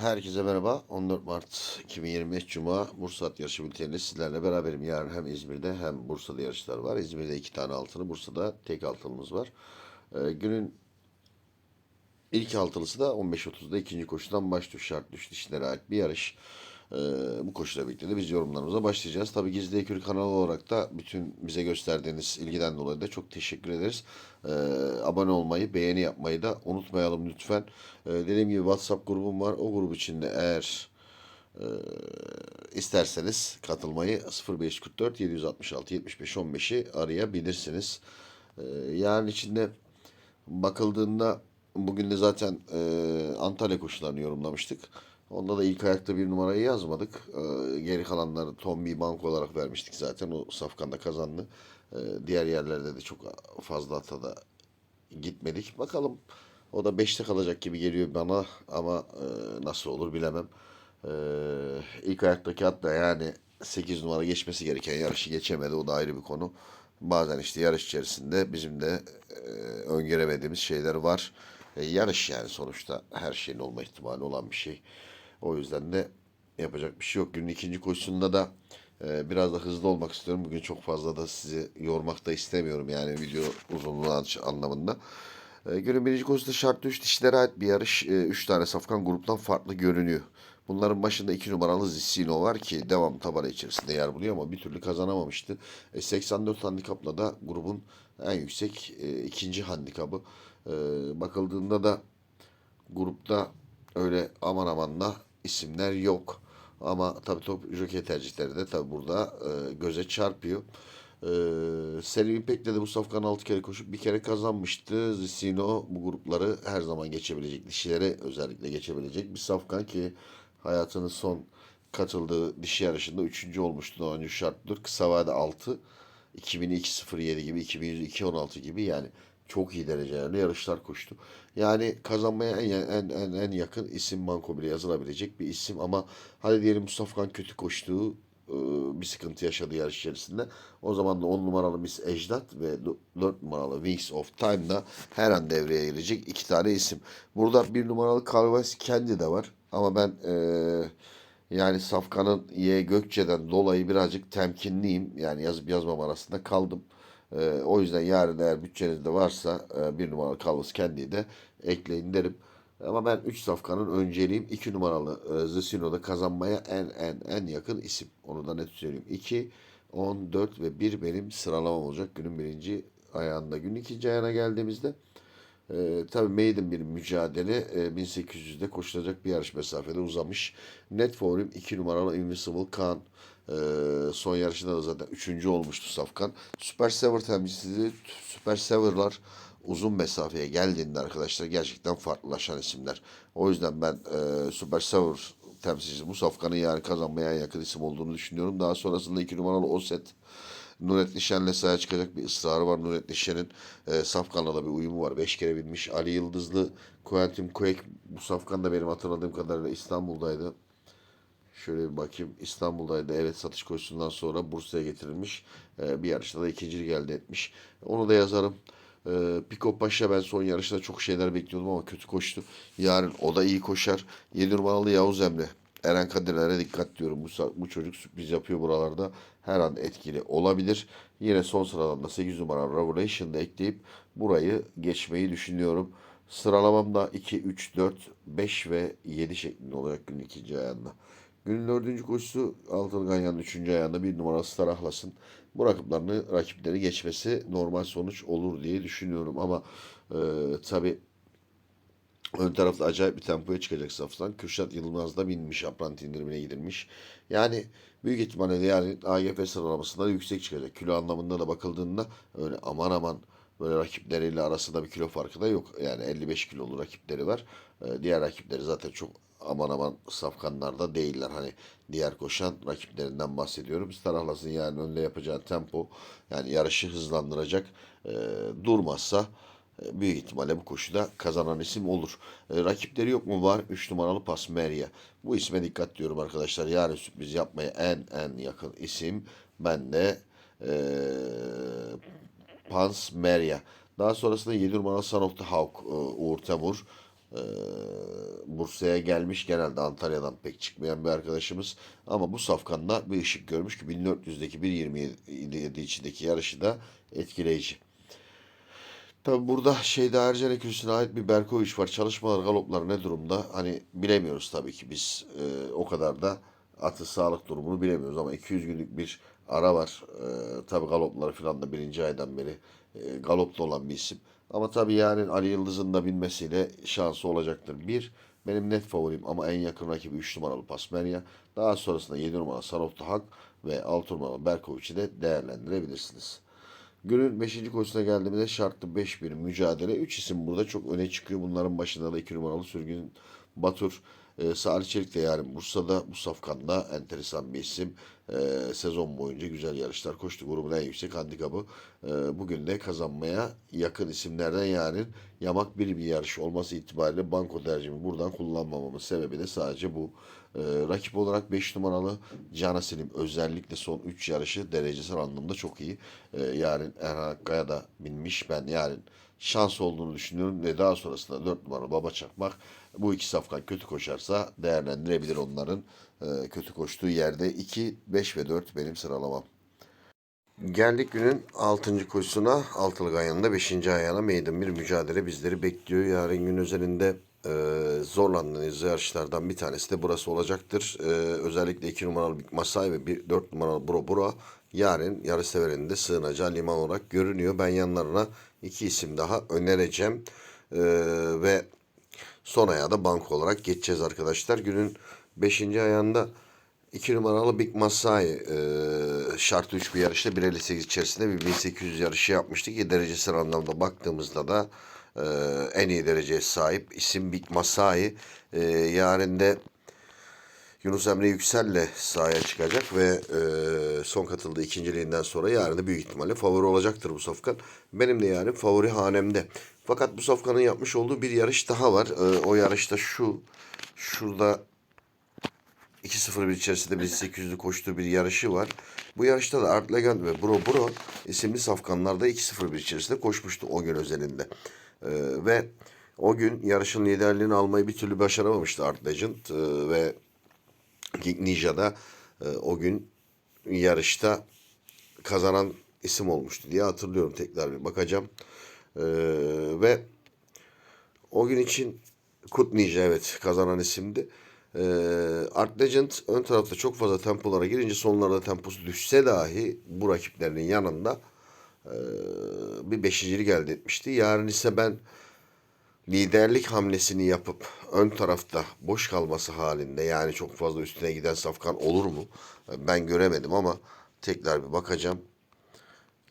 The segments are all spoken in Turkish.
Herkese merhaba. 14 Mart 2025 Cuma Bursa At Yarışı bülteniyle sizlerle beraberim. Yarın hem İzmir'de hem Bursa'da yarışlar var. İzmir'de iki tane altını, Bursa'da tek altınımız var. Ee, günün ilk altılısı da 15.30'da ikinci koşudan başlıyor. Şart düş dişlere ait bir yarış. Ee, bu koşuyla birlikte de biz yorumlarımıza başlayacağız. Tabii Gizli Ekür kanalı olarak da bütün bize gösterdiğiniz ilgiden dolayı da çok teşekkür ederiz. Ee, abone olmayı, beğeni yapmayı da unutmayalım lütfen. Ee, dediğim gibi WhatsApp grubum var. O grup içinde eğer e, isterseniz katılmayı 0544 766 75 15'i arayabilirsiniz. Ee, yarın içinde bakıldığında bugün de zaten e, Antalya koşularını yorumlamıştık. Onda da ilk ayakta bir numarayı yazmadık. Ee, geri kalanları Tombi Banko olarak vermiştik zaten. O safkanda kazandı. Ee, diğer yerlerde de çok fazla atada gitmedik. Bakalım o da 5'te kalacak gibi geliyor bana ama e, nasıl olur bilemem. Ee, ilk ayaktaki at da yani 8 numara geçmesi gereken yarışı geçemedi. O da ayrı bir konu. Bazen işte yarış içerisinde bizim de e, öngöremediğimiz şeyler var. E, yarış yani sonuçta her şeyin olma ihtimali olan bir şey. O yüzden de yapacak bir şey yok. Günün ikinci koşusunda da e, biraz da hızlı olmak istiyorum. Bugün çok fazla da sizi yormak da istemiyorum yani video uzunluğu an- anlamında. E, günün birinci koşusunda şartlı 3 dişlere ait bir yarış. 3 tane safkan gruptan farklı görünüyor. Bunların başında 2 numaralı Zissino var ki devam tabela içerisinde yer buluyor ama bir türlü kazanamamıştı. E, 84 handikapla da grubun en yüksek e, ikinci handikabı. E, bakıldığında da grupta öyle aman aman da isimler yok. Ama tabii top jockey tercihleri de tabii burada e, göze çarpıyor. E, Selim İpek'le de bu safkan 6 kere koşup bir kere kazanmıştı. Zissino bu grupları her zaman geçebilecek, dişilere özellikle geçebilecek bir safkan ki hayatının son katıldığı dişi yarışında 3. olmuştu. Daha önce şartlıdır. Kısa vade 6. 2002-07 gibi, 2100-216 gibi yani çok iyi derecelerde yarışlar koştu. Yani kazanmaya en, en, en, en yakın isim Manko bile yazılabilecek bir isim ama hadi diyelim Mustafa Kan kötü koştuğu e, bir sıkıntı yaşadı yarış içerisinde. O zaman da 10 numaralı Miss Ejdat ve 4 numaralı Wings of Time'da her an devreye girecek iki tane isim. Burada bir numaralı Carves kendi de var ama ben e, yani Safkan'ın Y Gökçe'den dolayı birazcık temkinliyim. Yani yazıp yazmam arasında kaldım. Ee, o yüzden yarın eğer bütçenizde varsa e, bir numaralı Kalvas Kendi'yi de ekleyin derim. Ama ben 3 safkanın önceliğim 2 numaralı e, Zisino'da kazanmaya en en en yakın isim. Onu da net söyleyeyim. 2, 10, 4 ve 1 benim sıralamam olacak günün birinci ayağında. Günün ikinci ayağına geldiğimizde e, tabii maiden bir mücadele. E, 1800'de koşulacak bir yarış mesafede uzamış. Net favorim 2 numaralı Invincible Khan. E, son yarışında da zaten 3. olmuştu Safkan. Super Sever temsilcisi Super Sever'lar uzun mesafeye geldiğinde arkadaşlar gerçekten farklılaşan isimler. O yüzden ben e, Super Sever temsilcisi bu Safkan'ın yani kazanmaya yakın isim olduğunu düşünüyorum. Daha sonrasında 2 numaralı Oset Nurettin Şen'le sahaya çıkacak bir ısrarı var. Nurettin Şen'in e, Safkan'la da bir uyumu var. Beş kere binmiş. Ali Yıldızlı, Quentin Quake bu Safkan da benim hatırladığım kadarıyla İstanbul'daydı. Şöyle bir bakayım. İstanbul'daydı. Evet satış koşusundan sonra Bursa'ya getirilmiş. E, bir yarışta da ikincilik elde etmiş. Onu da yazarım. E, Piko Paşa ben son yarışta çok şeyler bekliyordum ama kötü koştu. Yarın o da iyi koşar. 7 numaralı Yavuz Emre. Eren Kadirler'e dikkat diyorum. Bu, bu çocuk sürpriz yapıyor buralarda. Her an etkili olabilir. Yine son sıradan da 8 numara Revelation'da ekleyip burayı geçmeyi düşünüyorum. Sıralamam da 2, 3, 4, 5 ve 7 şeklinde olacak günün ikinci ayağında. Günün dördüncü koşusu Altılı Ganyan'ın üçüncü ayağında bir numara Star Ahlas'ın bu rakiplerini rakipleri geçmesi normal sonuç olur diye düşünüyorum. Ama e, tabii Ön tarafta acayip bir tempoya çıkacak saftan. Kürşat Yılmaz da binmiş. Apranti indirimine gidilmiş. Yani büyük ihtimalle yani AGF sıralamasında da yüksek çıkacak. Kilo anlamında da bakıldığında öyle aman aman böyle rakipleriyle arasında bir kilo farkı da yok. Yani 55 kilolu rakipleri var. Ee, diğer rakipleri zaten çok aman aman safkanlarda değiller. Hani diğer koşan rakiplerinden bahsediyorum. Starahlas'ın yani önde yapacağı tempo yani yarışı hızlandıracak. Ee, durmazsa e, büyük ihtimalle bu koşuda kazanan isim olur. E, rakipleri yok mu? Var. 3 numaralı Pasmeria. Bu isme dikkat diyorum arkadaşlar. Yani sürpriz yapmaya en en yakın isim ben de e, Pansmeria. Daha sonrasında 7 numaralı Son of the Hawk e, Uğur Temur. Ee, Bursa'ya gelmiş genelde Antalya'dan pek çıkmayan bir arkadaşımız. Ama bu safkanda bir ışık görmüş ki 1400'deki 1.27 içindeki yarışı da etkileyici. Tabi burada şeyde Ercane Kürsü'ne ait bir Berkoviç var. Çalışmalar, galoplar ne durumda? Hani bilemiyoruz tabii ki biz e, o kadar da atı sağlık durumunu bilemiyoruz ama 200 günlük bir ara var. E, tabii galopları falan da birinci aydan beri e, galopta olan bir isim. Ama tabii yani Ali Yıldız'ın da binmesiyle şansı olacaktır. Bir, benim net favorim ama en yakın rakibi 3 numaralı Pasmania. Daha sonrasında 7 numaralı Sanofta Hak ve 6 numaralı Berkoviç'i de değerlendirebilirsiniz. Günün 5. koşusuna geldiğimizde şartlı 5 bir mücadele. 3 isim burada çok öne çıkıyor. Bunların başında da 2 numaralı Sürgün Batur. E, Salih Çelik de yani Bursa'da bu safkanda enteresan bir isim. E, sezon boyunca güzel yarışlar koştu. Grubun en yüksek handikapı. E, bugün de kazanmaya yakın isimlerden yani yamak bir bir yarış olması itibariyle banko tercihimi buradan kullanmamamın sebebi de sadece bu. E, rakip olarak 5 numaralı Cana Selim özellikle son 3 yarışı derecesel anlamda çok iyi. E, yarın Erhan Akkaya da binmiş. Ben yarın şans olduğunu düşünüyorum ve daha sonrasında 4 numaralı Baba Çakmak bu iki safkan kötü koşarsa değerlendirebilir onların e, kötü koştuğu yerde 2, 5 ve 4 benim sıralamam. Geldik günün 6. koşusuna. Altılık ayağında 5. ayağına meydan bir mücadele bizleri bekliyor. Yarın gün üzerinde e, zorlandığınız yarışlardan bir tanesi de burası olacaktır. E, özellikle 2 numaralı Big Masai ve 1, 4 numaralı Bro Bro yarın yarış severinde sığınacağı liman olarak görünüyor. Ben yanlarına iki isim daha önereceğim. E, ve son ayağa da banko olarak geçeceğiz arkadaşlar. Günün 5. ayağında 2 numaralı Big Masai e, şartı 3 bir yarışta 1.58 içerisinde bir 1800 yarışı yapmıştı ki derecesel anlamda baktığımızda da e, en iyi dereceye sahip isim Big Masai. E, yarın da Yunus Emre Yüksel'le sahaya çıkacak ve e, son katıldığı ikinciliğinden sonra yarın da büyük ihtimalle favori olacaktır bu safkan. Benim de yani favori hanemde. Fakat bu safkanın yapmış olduğu bir yarış daha var. E, o yarışta şu, şurada 2.01 içerisinde 1800'lü koştuğu bir yarışı var. Bu yarışta da Art Legend ve Bro Bro isimli safkanlarda 2.01 içerisinde koşmuştu o gün özelinde. Ee, ve o gün yarışın liderliğini almayı bir türlü başaramamıştı Art Legend ee, ve King Ninja'da e, o gün yarışta kazanan isim olmuştu diye hatırlıyorum. Tekrar bir bakacağım. Ee, ve o gün için Kut Ninja evet kazanan isimdi. Ee, Art Legend ön tarafta çok fazla tempolara girince sonlarda temposu düşse dahi bu rakiplerinin yanında e, bir beşincilik elde etmişti. Yarın ise ben liderlik hamlesini yapıp ön tarafta boş kalması halinde yani çok fazla üstüne giden safkan olur mu? Ben göremedim ama tekrar bir bakacağım.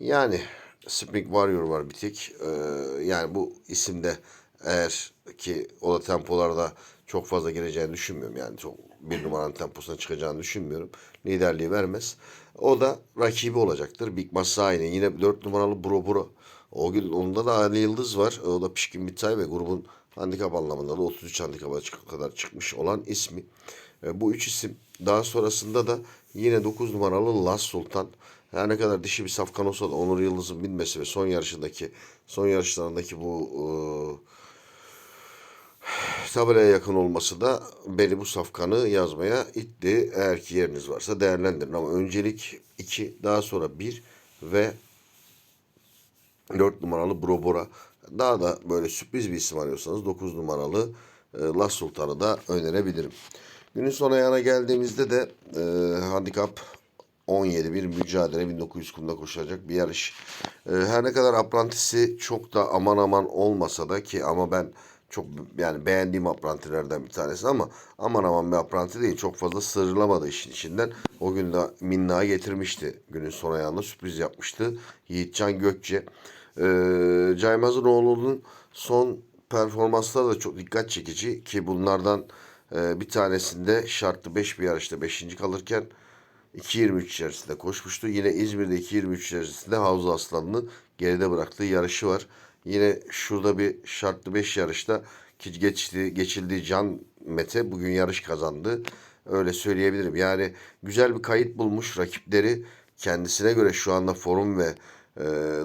Yani Spring Warrior var bir tek. Ee, yani bu isimde eğer ki o da tempolarda çok fazla gireceğini düşünmüyorum. Yani çok bir numaranın temposuna çıkacağını düşünmüyorum. Liderliği vermez. O da rakibi olacaktır. Big Masai'nin yine 4 numaralı Bro Bro. O gün onda da Ali Yıldız var. O da Pişkin Bitay ve grubun handikap anlamında da 33 handikapa kadar çıkmış olan ismi. E, bu üç isim daha sonrasında da yine 9 numaralı Las Sultan. Her ne kadar dişi bir safkan olsa da Onur Yıldız'ın binmesi ve son yarışındaki son yarışlarındaki bu e, tabelaya yakın olması da beni bu safkanı yazmaya itti. Eğer ki yeriniz varsa değerlendirin ama öncelik 2 daha sonra 1 ve 4 numaralı Brobora. Daha da böyle sürpriz bir isim arıyorsanız 9 numaralı e, Las Sultan'ı da önerebilirim. Günün son ayağına geldiğimizde de e, handikap 17 bir mücadele 1900 kumda koşulacak bir yarış. E, her ne kadar aprantisi çok da aman aman olmasa da ki ama ben çok yani beğendiğim aprantilerden bir tanesi ama aman aman bir apranti değil. Çok fazla sırlamadı işin içinden. O gün de Minna getirmişti. Günün son ayağında sürpriz yapmıştı. Yiğitcan Gökçe. Ee, Caymaz'ın oğlunun son performansları da çok dikkat çekici ki bunlardan e, bir tanesinde şartlı 5 bir yarışta 5. kalırken 2.23 içerisinde koşmuştu. Yine İzmir'de 2.23 içerisinde Havza Aslanlı'nın geride bıraktığı yarışı var. Yine şurada bir şartlı 5 yarışta ki geçti, geçildiği Can Mete bugün yarış kazandı. Öyle söyleyebilirim. Yani güzel bir kayıt bulmuş rakipleri kendisine göre şu anda form ve e,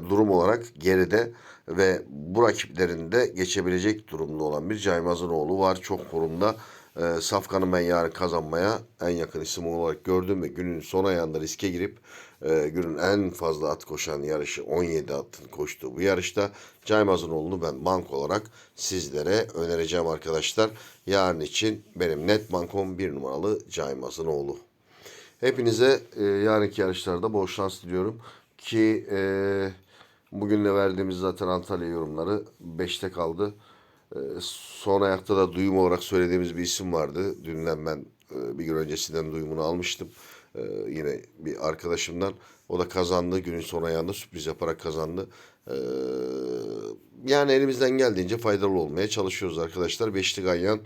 durum olarak geride ve bu rakiplerin de geçebilecek durumda olan bir Caymaz'ın var. Çok formda. E, Safkan'ı ben yarın kazanmaya en yakın isim olarak gördüm ve günün son ayağında riske girip e, günün en fazla at koşan yarışı 17 atın koştuğu bu yarışta Caymaz'ın ben bank olarak sizlere önereceğim arkadaşlar. Yarın için benim net bankom bir numaralı Caymaz'ın oğlu. Hepinize e, yarınki yarışlarda bol şans diliyorum. Ki e, bugün de verdiğimiz zaten Antalya yorumları 5'te kaldı. E, son ayakta da duyum olarak söylediğimiz bir isim vardı. Dünden ben e, bir gün öncesinden duyumunu almıştım. E, yine bir arkadaşımdan. O da kazandı. Günün son ayağında sürpriz yaparak kazandı. E, yani elimizden geldiğince faydalı olmaya çalışıyoruz arkadaşlar. Beşli Ganyan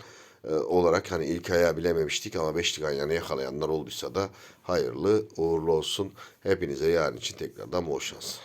e, olarak hani ilk ayağı bilememiştik ama Beşli Ganyan'ı yakalayanlar olduysa da hayırlı uğurlu olsun. Hepinize yarın için tekrardan bol şans.